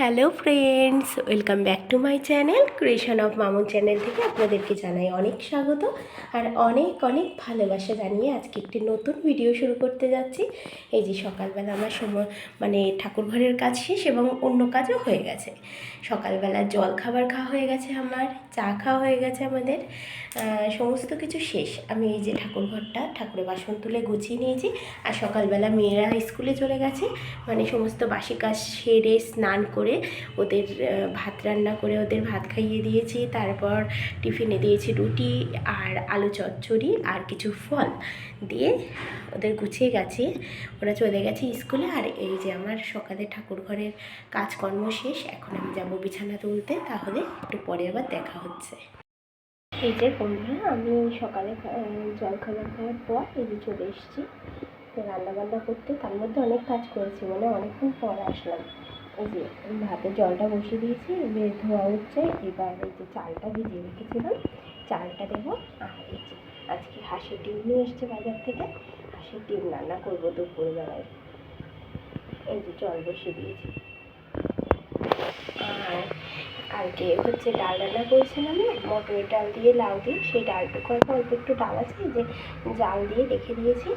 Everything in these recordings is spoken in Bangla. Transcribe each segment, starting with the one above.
Hello friends, welcome back to my channel creation of Mamun channel থেকে আপনাদেরকে জানাই অনেক স্বাগত আর অনেক অনেক ভালোবাসা জানিয়ে আজকে একটি নতুন ভিডিও শুরু করতে যাচ্ছি। এই যে সকালবেলা আমার সময় মানে ঠাকুর ঘরের কাজ শেষ এবং অন্য কাজও হয়ে গেছে। সকালবেলা জল খাবার খাওয়া হয়ে গেছে আমার, চা খাওয়া হয়ে গেছে আমাদের সমস্ত কিছু শেষ। আমি এই যে ঠাকুর ঘরটা, ঠাকুরের বাসন তুলে গুছিয়ে নিয়েছি আর সকালবেলা মেয়েরা স্কুলে চলে গেছে মানে সমস্ত বাসি কাজ সেরে স্নান করে ওদের ভাত রান্না করে ওদের ভাত খাইয়ে দিয়েছি। তারপর টিফিনে দিয়েছি রুটি আর আলু চচ্চড়ি আর কিছু ফল দিয়ে ওদের গুছিয়ে গেছে। ওরা চলে গেছে স্কুলে আর এই যে আমার সকালে ঠাকুর ঘরের কাজকর্ম শেষ, এখন আমি যাব বিছানা তুলতে। তাহলে একটু পরে আবার দেখা হচ্ছে। এই যে বন্ধুরা, আমি সকালে জল খাবার খাওয়ার পর যে চলে এসেছি। রান্নাবান্না করতে তার মধ্যে অনেক কাজ করেছি মানে অনেকক্ষণ পর আসলাম। এই যে ভাতের জলটা বসিয়ে দিয়েছি বেশ ধোয়া হচ্ছে। এবার এই যে চালটা ভিজিয়ে রেখেছিলাম। চালটা দেবো। আর এই যে আজকে হাঁসের ডিম নিয়ে এসছে বাজার থেকে। হাঁসের ডিম রান্না করব দুপুরবেলায় এই যে জল বসিয়ে দিয়েছি। আর কালকে হচ্ছে ডাল রান্না করেছিলাম না মটরের ডাল দিয়ে লাউ দিয়ে। সেই ডালটুকু এখন অল্প একটু ডাল আছে। যে জাল দিয়ে রেখে দিয়েছি।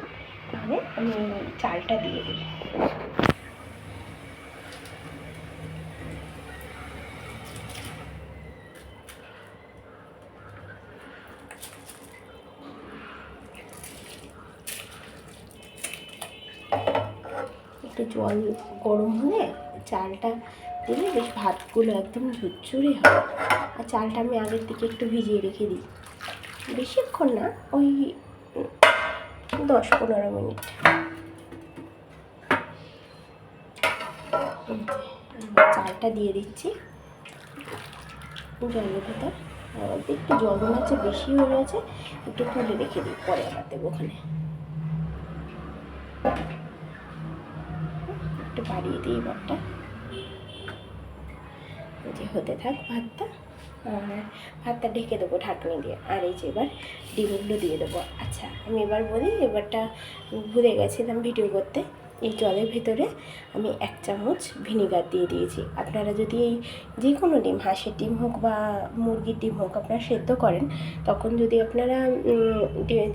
তাহলে আমি চালটা দিয়ে দিই। একটু জল গরম হলে চালটা দিলে বেশ ভাতগুলো একদম ঝুরঝুরে হয়। আর চালটা আমি আগের থেকে একটু ভিজিয়ে রেখে দিই। বেশিক্ষণ না, ওই দশ পনেরো মিনিট চালটা দিয়ে দিচ্ছি। জলের ভেতর। একটু জল মনে হচ্ছে বেশি হয়ে গেছে, একটু তুলে রেখে দিই, পরে আবার দেবো ওখানে একটু বাড়িয়ে দিই এবারটা যে হতে থাক ভাতটা। আর ভাতটা ঢেকে দেবো ঢাকনি দিয়ে। আর এই যে এবার ডিমগুলো দিয়ে দেবো। আচ্ছা আমি এবার বলি, এবারটা ভুলে গেছিলাম ভিডিও করতে। এই জলের ভেতরে আমি এক চামচ ভিনিগার দিয়ে দিয়েছি। আপনারা যদি এই যে কোনো ডিম, হাঁসের ডিম হোক বা মুরগির ডিম হোক আপনারা সেদ্ধ করেন, তখন যদি আপনারা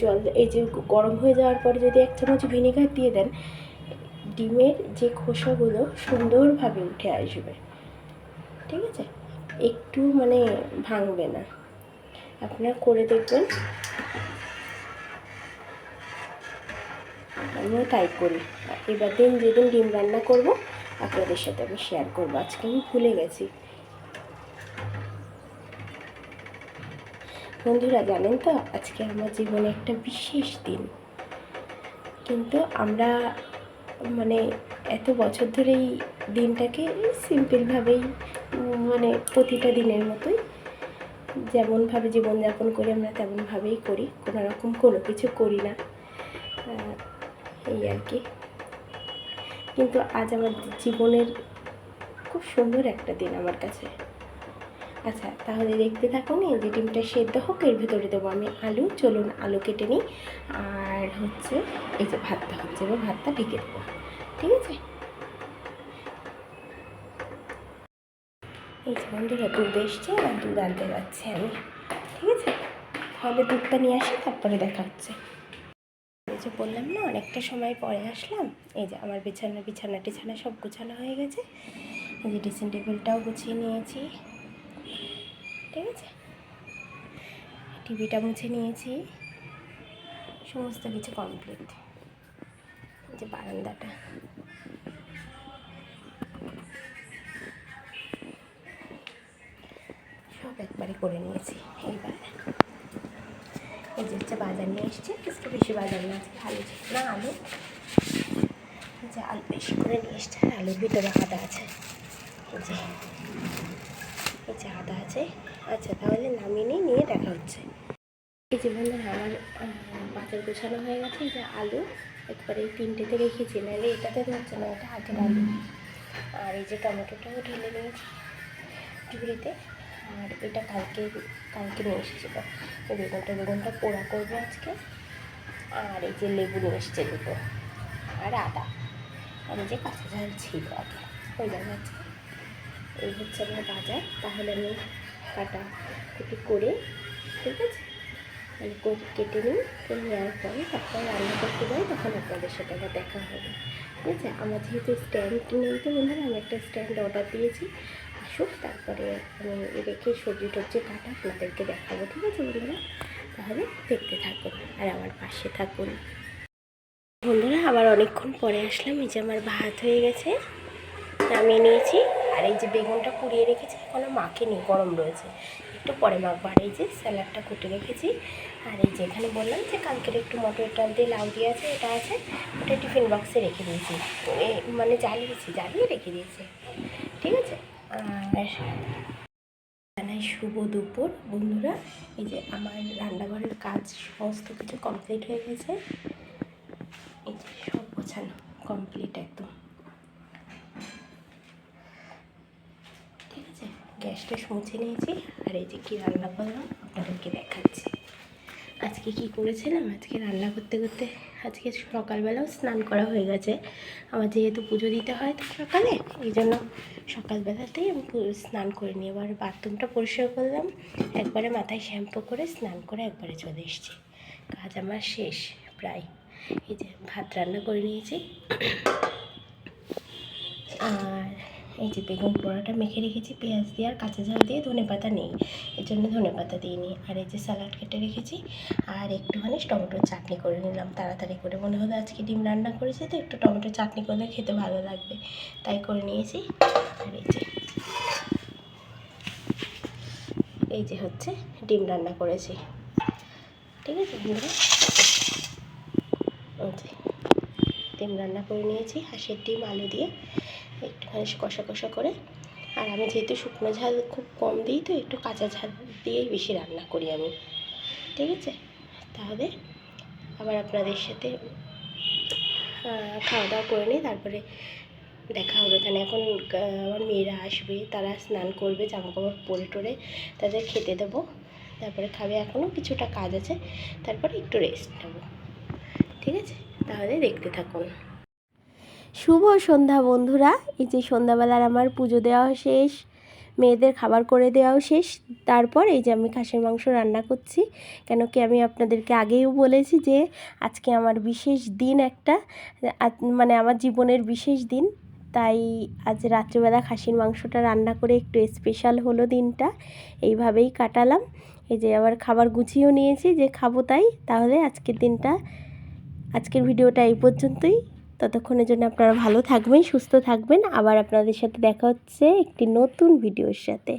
জল, এই যে গরম হয়ে যাওয়ার পরে যদি এক চামচ ভিনিগার দিয়ে দেন ডিমের যে খোসাগুলো সুন্দরভাবে উঠে আসবে। ঠিক আছে? একটু মানে ভাঙবে না। আপনারা করে দেখবেন। আমিও তাই করি। এবার দিন যেদিন ডিম রান্না করব, আপনাদের সাথে আমি শেয়ার করব। আজকে আমি ভুলে গেছি। বন্ধুরা, জানেন তো, আজকে আমার জীবনে একটা বিশেষ দিন। কিন্তু আমরা মানে এত বছর ধরে এই দিনটাকে সিম্পলভাবেই মানে প্রতিটা দিনের মতোই যেমনভাবে জীবনযাপন করি আমরা তেমনভাবেই করি, কোনো রকম কোনো কিছু করি না। এই আর কি। কিন্তু আজ আমার জীবনের খুব সুন্দর একটা দিন আমার কাছে। আচ্ছা তাহলে দেখতে থাকুন এই যে ডিমটা সেদ্ধ হোক, এর ভিতরে দেবো আমি আলু। চলুন আলু কেটে নিই। আর হচ্ছে এই যে ভাতটা হচ্ছে, এবার ভাতটা ঢেকে দেবো। ঠিক আছে? এই যে বন্ধুরা, দুধ এসছে আর দুধ আনতে যাচ্ছি আমি। ঠিক আছে? তাহলে দুধটা নিয়ে আসি, তারপরে দেখা হচ্ছে। এই যে বললাম না, অনেকটা সময় পরে আসলাম। এই যে আমার বিছানা বিছানা টিছানা সব গোছানো হয়ে গেছে। এই যে ড্রেসিং টেবিলটাও গুছিয়ে নিয়েছি। ঠিক আছে? টিভিটা মুছে নিয়েছি। সমস্ত কিছু কমপ্লিট যে বারান্দাটা। সব একবারে করে নিয়েছি। এইবার এই যে হচ্ছে বাজার নিয়ে এসছে। কিছু বেশি বাজার নিয়ে আসছে আলু না, আলু। যে আলু বেশি করে নিয়ে এসছে। আলুর ভিতরে আদা আছে। এই যে আদা আছে। আচ্ছা তাহলে নামিয়ে নিয়ে নিয়ে দেখা হচ্ছে। এই যে বন্ধুরা, আমার বাজার গোছানো হয়ে গেছে। এই যে আলু, একবারে এই তিনটেতে রেখেছি নাহলে এটাতে ধরছে না, এটা আগের আলু। আর এই যে টমেটোটাও ঢেলে নিয়েছি ঝুড়িতে। আর এটা কালকে কালকে নিয়ে এসেছিল বেগুনটা বেগুনটা পোড়া করব আজকে। আর এই যে লেবু নিয়ে এসছে দুটো। আর আদা। আর এই যে কাঁচা ঝাল ছিল আগে। হয়ে যাবে আজকে। এই হচ্ছে আমার বাজার। তাহলে আমি কাটা কুটি করে, ঠিক আছে? আমি কেটে নিই নেওয়ার পরে তারপর রান্না করতে যাই, তখন আপনাদের সাথে আবার দেখা হবে। ঠিক আছে? আমার যেহেতু স্ট্যান্ড নেই তো বন্ধুরা, আমি একটা স্ট্যান্ড অর্ডার দিয়েছি। আসুক, তারপরে আমি রেখে সবজি টবজি কাটা, আপনাদেরকে দেখাবো, ঠিক আছে বন্ধুরা? তাহলে দেখতে থাকুন আর আমার পাশে থাকুন। বন্ধুরা, আবার অনেকক্ষণ পরে আসলাম, এই যে আমার ভাত হয়ে গেছে, নামিয়ে নিয়েছি। আর এই যে বেগুনটা পুড়িয়ে রেখেছি এখনও মাখিনি গরম রয়েছে। একটু পরে মাখবো। আর এই যে স্যালাডটা কুটে রেখেছি। আর এই যে এখানে বললাম যে কালকের একটু মটর ডাল দিয়ে লাউ দিয়ে আছে, এটা আছে, ওটা টিফিন বক্সে রেখে দিয়েছি। মানে জ্বালিয়েছি জ্বালিয়ে রেখে দিয়েছি। ঠিক আছে? আর শুভ দুপুর, বন্ধুরা। এই যে আমার রান্নাঘরের কাজ সমস্ত কিছু কমপ্লিট হয়ে গেছে। এই যে সব গোছানো, কমপ্লিট একদম ঠিক আছে গ্যাসটা মুছে নিয়েছি, আর এই যে কী রান্না করলাম, আপনাদেরকে দেখাচ্ছি। আজকে কি করেছিলাম? আজকে রান্না করতে করতে আজকে সকালবেলাও স্নান করা হয়ে গেছে। আমার যেহেতু পুজো দিতে হয় তো সকালে, এই জন্য সকালবেলাতেই আমি স্নান করে নিই এবার বাথরুমটা পরিষ্কার করলাম। একবারে মাথায় শ্যাম্পু করে স্নান করে একবারে চলে এসেছি। কাজ আমার শেষ প্রায়। এই যে ভাত রান্না করে নিয়েছি। আর এই যে বেগুন পোড়াটা মেখে রেখেছি, পেঁয়াজ দিয়ে আর কাঁচা ঝাল দিয়ে ধনে পাতা নেই, এর জন্য ধনে পাতা দিইনি। আর এই যে স্যালাড কেটে রেখেছি, আর একটুখানি টমেটোর চাটনি করে নিলাম। তাড়াতাড়ি করে, মনে হলো আজকে ডিম রান্না করেছি, তো একটু টমেটো চাটনি করলে খেতে ভালো লাগবে। তাই করে নিয়েছি। আর এই যে এই যে হচ্ছে ডিম রান্না করেছি। ঠিক আছে ডিম রান্না করে নিয়েছি, হাঁসের ডিম, আলু দিয়ে একটুখানি কষা কষা করে। আর আমি যেহেতু শুকনো ঝাল খুব কম দিই, তো একটু কাঁচা ঝাল দিয়েই বেশি রান্না করি আমি। ঠিক আছে? তাহলে আবার আপনাদের সাথে খাওয়া দাওয়া করে নিই, তারপরে দেখা হবে। কারণ এখন আমার মেয়েরা আসবে, তারা স্নান করবে জামা কাপড় পরে টরে তাদের খেতে দেবো। তারপরে খাবে এখনও, কিছুটা কাজ আছে, তারপরে একটু রেস্ট নেব। ঠিক আছে? তাহলে দেখতে থাকুন। শুভ সন্ধ্যা বন্ধুরা। এই যে সন্ধ্যাবেলার আমার পুজো দেওয়া শেষ, মেয়েদের খাবার করে দেওয়াও শেষ। তারপর এই যে আমি খাসির মাংস রান্না করছি। কেন কি আমি আপনাদেরকে আগেও বলেছি যে, আজকে আমার বিশেষ দিন একটা মানে আমার জীবনের বিশেষ দিন। তাই আজ রাত্রিবেলা খাসির মাংসটা রান্না করে একটু স্পেশাল হলো দিনটা। এইভাবেই কাটালাম। এই যে আবার খাবার গুছিয়েও নিয়েছি, যে খাব তাই। তাহলে আজকের দিনটা, আজকের ভিডিওটা এই পর্যন্তই। ততক্ষণের জন্য আপনারা ভালো থাকবেন, সুস্থ থাকবেন। আবার আপনাদের সাথে দেখা হচ্ছে একটি নতুন ভিডিওর সাথে।